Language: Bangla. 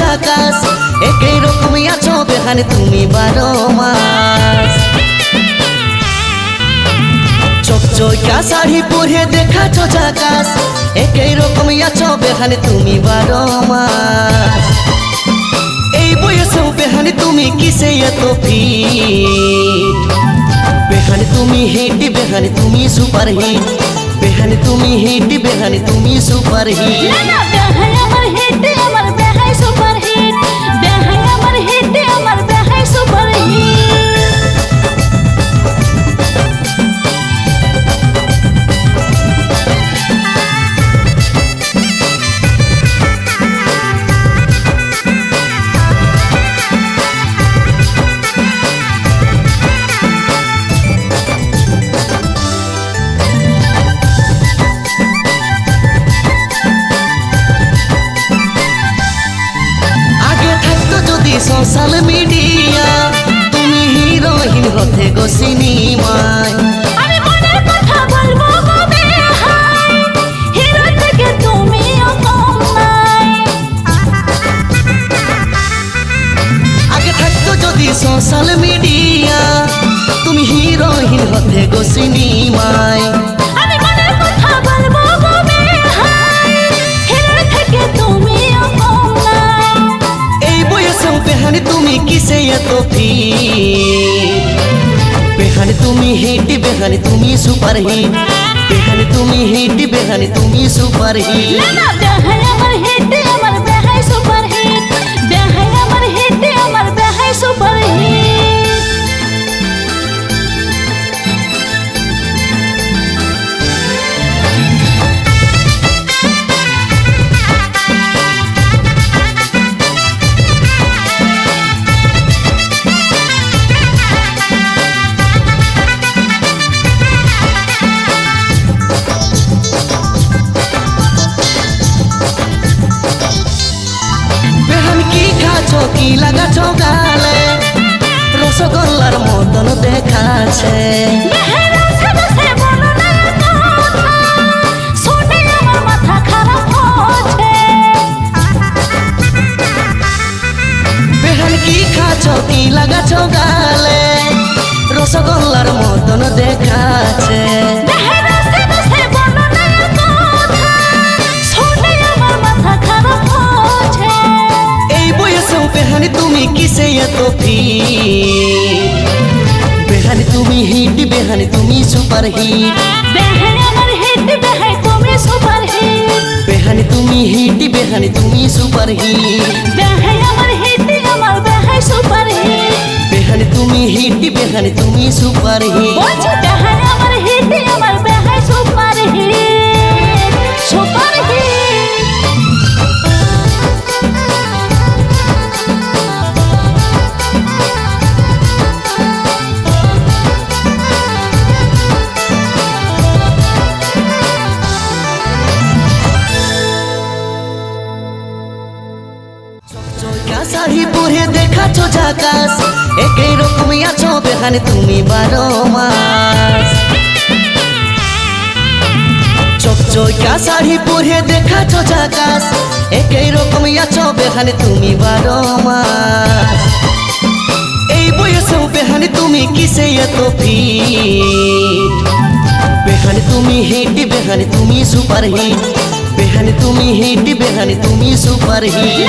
ঝাকাস একই রকমই আছো বেহানে, তুমি বারো মাস। চকচকা শাড়ি পরে দেখাছ ঝাকাস একই রকমই আছো বেহানে, তুমি বারো মাস। এই বয়সেও বেহানে, তুমি কিসে এত ফিট বেহানে তুমি হিট বেহানে তুমি সুপার হিট বেহানে তুমি হিট বেহানে তুমি সুপার সোশ্যাল মিডিয়া তুমি হিরোইন হতে গো সিনেমায়। সোশ্যাল মিডিয়া তুমি হিরোইন হতে গো সিনেমায়। বেহানি তুমি হিট বেহানি তুমি সুপার হিট বেহানি তুমি হিট বেহানি তুমি সুপার হিট কি লাগাছো গালে রসগোল্লার মতন দেখাছে কি খাছো কি লাগাছো গালে রসগোল্লার মতন দেখাছে বেহানি তুমি কিসে এত ফিট বেহানি তুমি হিট বেহানি তুমি সুপার হিট বেহাই আমার হিট বেহাই তুমি সুপার হিট বেহানি তুমি হিট বেহানি তুমি সুপার হিট বেহাই আমার হিট আমার বেহাই সুপার হিট বেহানি তুমি হিট বেহানি তুমি সুপার হিট বলছি বেহাই আমার হিট শাড়ি পরে দেখাছো ঝাকাস একই রকমই আছো বেহানি, তুমি বারো মাস। চকচকা শাড়ি পরে দেখাছো ঝাকাস একই রকমই আছো বেহানি, তুমি বারো মাস। এই বয়সেও বেহানি, তুমি কিসে এত বেহানি তুমি হিট বেহানি তুমি সুপার হিট বেহানি তুমি হিট বেহানি তুমি সুপার হিট